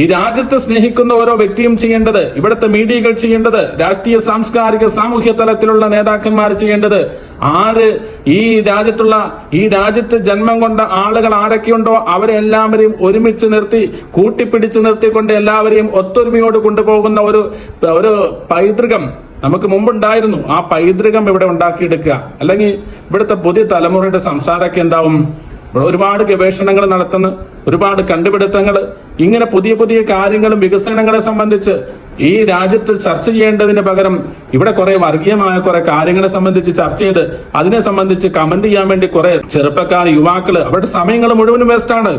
ഈ രാജ്യത്തെ സ്നേഹിക്കുന്ന ഓരോ വ്യക്തിയും ചെയ്യേണ്ടത് ഇവിടുത്തെ മീഡിയകൾ ചെയ്യേണ്ടത് രാഷ്ട്രീയ സാംസ്കാരിക സാമൂഹ്യ തലത്തിലുള്ള നേതാക്കന്മാർ ചെയ്യേണ്ടത് ആര് ഈ രാജ്യത്തുള്ള ഈ രാജ്യത്ത് ജന്മം കൊണ്ട ആളുകൾ ആരൊക്കെയുണ്ടോ അവരെ എല്ലാവരെയും ഒരുമിച്ച് നിർത്തി കൂട്ടിപ്പിടിച്ച് നിർത്തിക്കൊണ്ട് എല്ലാവരെയും ഒത്തൊരുമയോട് കൊണ്ടുപോകുന്ന ഒരു ഒരു പൈതൃകം നമുക്ക് മുമ്പുണ്ടായിരുന്നു. ആ പൈതൃകം ഇവിടെ ഉണ്ടാക്കിയെടുക്കുക. അല്ലെങ്കിൽ ഇവിടുത്തെ പുതിയ തലമുറയുടെ സംസാരമൊക്കെ എന്താവും? ഒരുപാട് ഗവേഷണങ്ങൾ നടത്തുന്നു ഒരുപാട് കണ്ടുപിടുത്തങ്ങൾ ഇങ്ങനെ പുതിയ പുതിയ കാര്യങ്ങളും വികസനങ്ങളെ സംബന്ധിച്ച് ഈ രാജ്യത്ത് ചർച്ച ചെയ്യേണ്ടതിന് പകരം ഇവിടെ കുറെ വർഗീയമായ കുറെ കാര്യങ്ങളെ സംബന്ധിച്ച് ചർച്ച ചെയ്ത് അതിനെ സംബന്ധിച്ച് കമന്റ് ചെയ്യാൻ വേണ്ടി കുറെ ചെറുപ്പക്കാർ യുവാക്കൾ അവരുടെ സമയങ്ങൾ മുഴുവനും വേസ്റ്റാണ്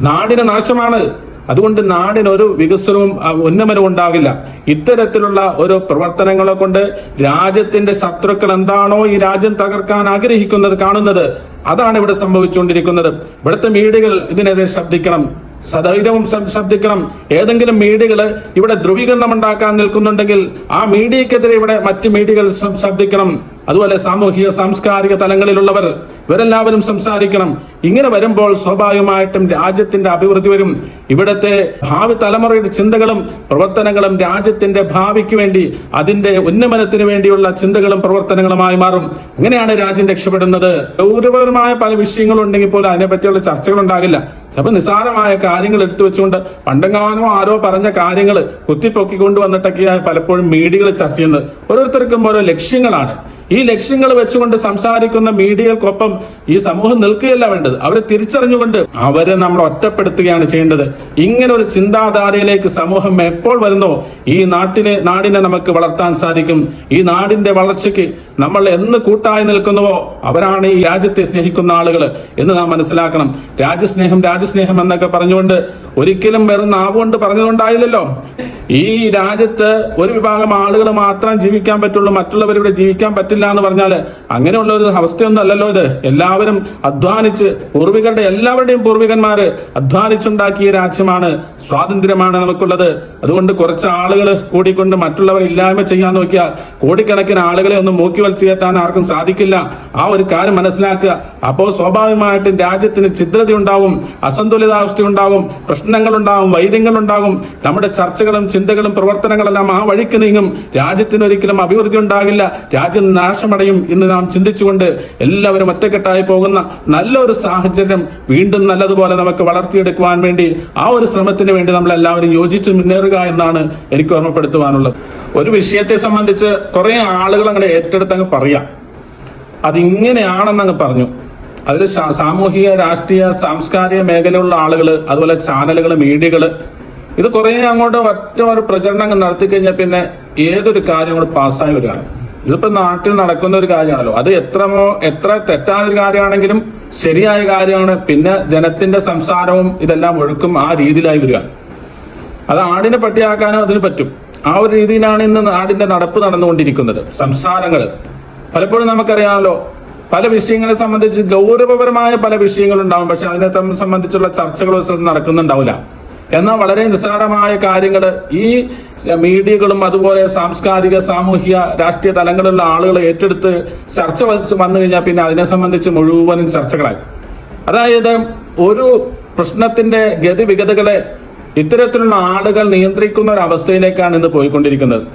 നാടിന് നാശമാണ്. അതുകൊണ്ട് നാടിന് ഒരു വികസനവും ഉന്നമനവും ഉണ്ടാകില്ല ഇത്തരത്തിലുള്ള ഒരു പ്രവർത്തനങ്ങളെ കൊണ്ട് രാജ്യത്തിന്റെ ശത്രുക്കൾ എന്താണോ ഈ രാജ്യം തകർക്കാൻ ആഗ്രഹിക്കുന്നത് കാണുന്നത് അതാണ് ഇവിടെ സംഭവിച്ചുകൊണ്ടിരിക്കുന്നത്. ഇവിടുത്തെ മീഡിയകൾ ഇതിനെതിരെ ശബ്ദിക്കണം. ശബ്- ശബ്ദിക്കണം. ഏതെങ്കിലും മീഡിയകൾ ഇവിടെ ധ്രുവീകരണം ഉണ്ടാക്കാൻ നിൽക്കുന്നുണ്ടെങ്കിൽ ആ മീഡിയക്കെതിരെ ഇവിടെ മറ്റു മീഡിയകൾ ശബ്- ശബ്ദിക്കണം. അതുപോലെ സാമൂഹിക സാംസ്കാരിക തലങ്ങളിലുള്ളവർ ഇവരെല്ലാവരും സംസാരിക്കണം. ഇങ്ങനെ വരുമ്പോൾ സ്വാഭാവികമായിട്ടും രാജ്യത്തിന്റെ അഭിവൃദ്ധി വരും. ഇവിടത്തെ ഭാവി തലമുറയുടെ ചിന്തകളും പ്രവർത്തനങ്ങളും രാജ്യത്തിന്റെ ഭാവിക്ക് വേണ്ടി അതിന്റെ ഉന്നമനത്തിന് വേണ്ടിയുള്ള ചിന്തകളും പ്രവർത്തനങ്ങളുമായി മാറും. അങ്ങനെയാണ് രാജ്യം രക്ഷപ്പെടുന്നത്. ഗൗരവപരമായ പല വിഷയങ്ങളും ഉണ്ടെങ്കിൽ പോലും അതിനെപ്പറ്റിയുള്ള ചർച്ചകൾ ഉണ്ടാകില്ല അപ്പൊ നിസാരമായ കാര്യങ്ങൾ എടുത്തു വെച്ചുകൊണ്ട് പണ്ടെങ്ങാനോ ആരോ പറഞ്ഞ കാര്യങ്ങൾ കുത്തിപ്പൊക്കിക്കൊണ്ട് വന്നിട്ടൊക്കെയാണ് പലപ്പോഴും മീഡിയകൾ ചർച്ച ചെയ്യുന്നത്. ഓരോരുത്തർക്കും ഓരോ ലക്ഷ്യങ്ങളാണ്. ഈ ലക്ഷ്യങ്ങൾ വെച്ചുകൊണ്ട് സംസാരിക്കുന്ന മീഡിയകൾക്കൊപ്പം ഈ സമൂഹം നിൽക്കുകയല്ല വേണ്ടത്. അവരെ തിരിച്ചറിഞ്ഞുകൊണ്ട് അവരെ നമ്മൾ ഒറ്റപ്പെടുത്തുകയാണ് ചെയ്യേണ്ടത്. ഇങ്ങനെ ഒരു ചിന്താധാരയിലേക്ക് സമൂഹം എപ്പോൾ വരുന്നോ ഈ നാട്ടിനെ നാടിനെ നമുക്ക് വളർത്താൻ സാധിക്കും. ഈ നാടിന്റെ വളർച്ചയ്ക്ക് നമ്മൾ എന്ന് കൂട്ടായി നിൽക്കുന്നുവോ അവരാണ് ഈ രാജ്യത്തെ സ്നേഹിക്കുന്ന ആളുകൾ എന്ന് നാം മനസ്സിലാക്കണം. രാജ്യസ്നേഹം രാജ്യസ്നേഹം എന്നൊക്കെ പറഞ്ഞുകൊണ്ട് ഒരിക്കലും വെറും നാവുകൊണ്ട് പറഞ്ഞതുകൊണ്ടായില്ലല്ലോ ഈ രാജ്യത്ത് ഒരു വിഭാഗം ആളുകൾ മാത്രം ജീവിക്കാൻ പറ്റുള്ളൂ മറ്റുള്ളവരിവിടെ ജീവിക്കാൻ പറ്റില്ല. എന്ന് പറഞ്ഞാൽ അങ്ങനെയുള്ള ഒരു അവസ്ഥയൊന്നും അല്ലല്ലോ ഇത്. എല്ലാവരും അധ്വാനിച്ച് പൂർവികരുടെ എല്ലാവരുടെയും പൂർവികന്മാര് അധ്വാനിച്ചുണ്ടാക്കിയ രാജ്യമാണ് സ്വാതന്ത്ര്യമാണ് നമുക്കുള്ളത്. അതുകൊണ്ട് കുറച്ച് ആളുകൾ കൂടിക്കൊണ്ട് മറ്റുള്ളവർ ഇല്ലായ്മ ചെയ്യാൻ നോക്കിയാൽ കോടിക്കണക്കിന് ആളുകളെ ഒന്നും മൂക്കി വലിച്ചു കയറ്റാൻ ആർക്കും സാധിക്കില്ല. ആ ഒരു കാര്യം മനസ്സിലാക്കുക. അപ്പോൾ സ്വാഭാവികമായിട്ടും രാജ്യത്തിന് ഛിദ്രത ഉണ്ടാവും അസന്തുലിതാവസ്ഥ ഉണ്ടാവും പ്രശ്നങ്ങൾ ഉണ്ടാവും വൈര്യങ്ങൾ ഉണ്ടാകും നമ്മുടെ ചർച്ചകളും ചിന്തകളും പ്രവർത്തനങ്ങളെല്ലാം ആ വഴിക്ക് നീങ്ങും. രാജ്യത്തിന് ഒരിക്കലും അഭിവൃദ്ധി ഉണ്ടാകില്ല. രാജ്യം നാശമടയും എന്ന് നാം ചിന്തിച്ചുകൊണ്ട് എല്ലാവരും ഒറ്റക്കെട്ടായി പോകുന്ന നല്ലൊരു സാഹചര്യം വീണ്ടും നല്ലതുപോലെ നമുക്ക് വളർത്തിയെടുക്കുവാൻ വേണ്ടി ആ ഒരു ശ്രമത്തിന് വേണ്ടി നമ്മൾ എല്ലാവരും യോജിച്ച് മുന്നേറുക എന്നാണ് എനിക്ക് ഓർമ്മപ്പെടുത്തുവാനുള്ളത്. ഒരു വിഷയത്തെ സംബന്ധിച്ച് കുറെ ആളുകൾ അങ്ങനെ ഏറ്റെടുത്തങ്ങ് പറയാം. അതിങ്ങനെയാണെന്നങ്ങ് പറഞ്ഞു. അതിൽ സാമൂഹിക രാഷ്ട്രീയ സാംസ്കാരിക മേഖലയുള്ള ആളുകൾ അതുപോലെ ചാനലുകൾ മീഡിയകൾ ഇത് കുറെ അങ്ങോട്ട് ഒറ്റ ഒരു പ്രചരണം നടത്തി കഴിഞ്ഞാൽ പിന്നെ ഏതൊരു കാര്യം കൂടെ പാസ്സായി വരികയാണ്. ഇതിപ്പോ നാട്ടിൽ നടക്കുന്ന ഒരു കാര്യമാണല്ലോ. അത് എത്രമോ എത്ര തെറ്റായ ഒരു കാര്യമാണെങ്കിലും ശരിയായ കാര്യമാണ്. പിന്നെ ജനത്തിന്റെ സംസാരവും ഇതെല്ലാം ഒഴുക്കും ആ രീതിയിലായി വരിക. അത് ആടിനെ പട്ടിയാക്കാനോ അതിന് പറ്റും. ആ ഒരു രീതിയിലാണ് ഇന്ന് നാടിന്റെ നടപ്പ് നടന്നുകൊണ്ടിരിക്കുന്നത്. സംസാരങ്ങൾ പലപ്പോഴും നമുക്കറിയാമല്ലോ പല വിഷയങ്ങളെ സംബന്ധിച്ച് ഗൗരവപരമായ പല വിഷയങ്ങളുണ്ടാവും. പക്ഷെ അതിനെ സംബന്ധിച്ചുള്ള ചർച്ചകളൊന്നും നടക്കുന്നുണ്ടാവില്ല. എന്നാൽ വളരെ നിസ്സാരമായ കാര്യങ്ങൾ ഈ മീഡിയകളും അതുപോലെ സാംസ്കാരിക സാമൂഹിക രാഷ്ട്രീയ തലങ്ങളിലുള്ള ആളുകൾ ഏറ്റെടുത്ത് ചർച്ച വന്നു കഴിഞ്ഞാൽ പിന്നെ അതിനെ സംബന്ധിച്ച് മുഴുവനും ചർച്ചകളായി. അതായത് ഒരു പ്രശ്നത്തിന്റെ ഗതിവിഗതകളെ ഇത്തരത്തിലുള്ള ആളുകൾ നിയന്ത്രിക്കുന്ന ഒരു അവസ്ഥയിലേക്കാണ് ഇന്ന് പോയിക്കൊണ്ടിരിക്കുന്നത്.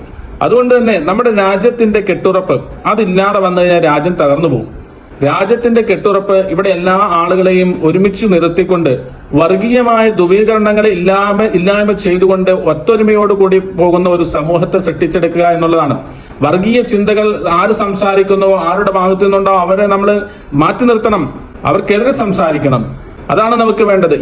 അതുകൊണ്ട് തന്നെ നമ്മുടെ രാജ്യത്തിന്റെ കെട്ടുറപ്പ് അതില്ലാതെ വന്നു കഴിഞ്ഞാൽ രാജ്യം തകർന്നു പോകും. രാജ്യത്തിന്റെ കെട്ടുറപ്പ് ഇവിടെ എല്ലാ ആളുകളെയും ഒരുമിച്ച് നിർത്തിക്കൊണ്ട് വർഗീയമായ ധ്രുവീകരണങ്ങളെ ഇല്ലായ്മ ഇല്ലായ്മ ചെയ്തുകൊണ്ട് ഒത്തൊരുമയോടുകൂടി പോകുന്ന ഒരു സമൂഹത്തെ സൃഷ്ടിച്ചെടുക്കുക എന്നുള്ളതാണ്. വർഗീയ ചിന്തകൾ ആര് സംസാരിക്കുന്നുവോ ആരുടെ ഭാഗത്തു നിന്നുണ്ടോ അവരെ നമ്മൾ മാറ്റി നിർത്തണം. അവർക്കെതിരെ സംസാരിക്കണം. അതാണ് നമുക്ക് വേണ്ടത്.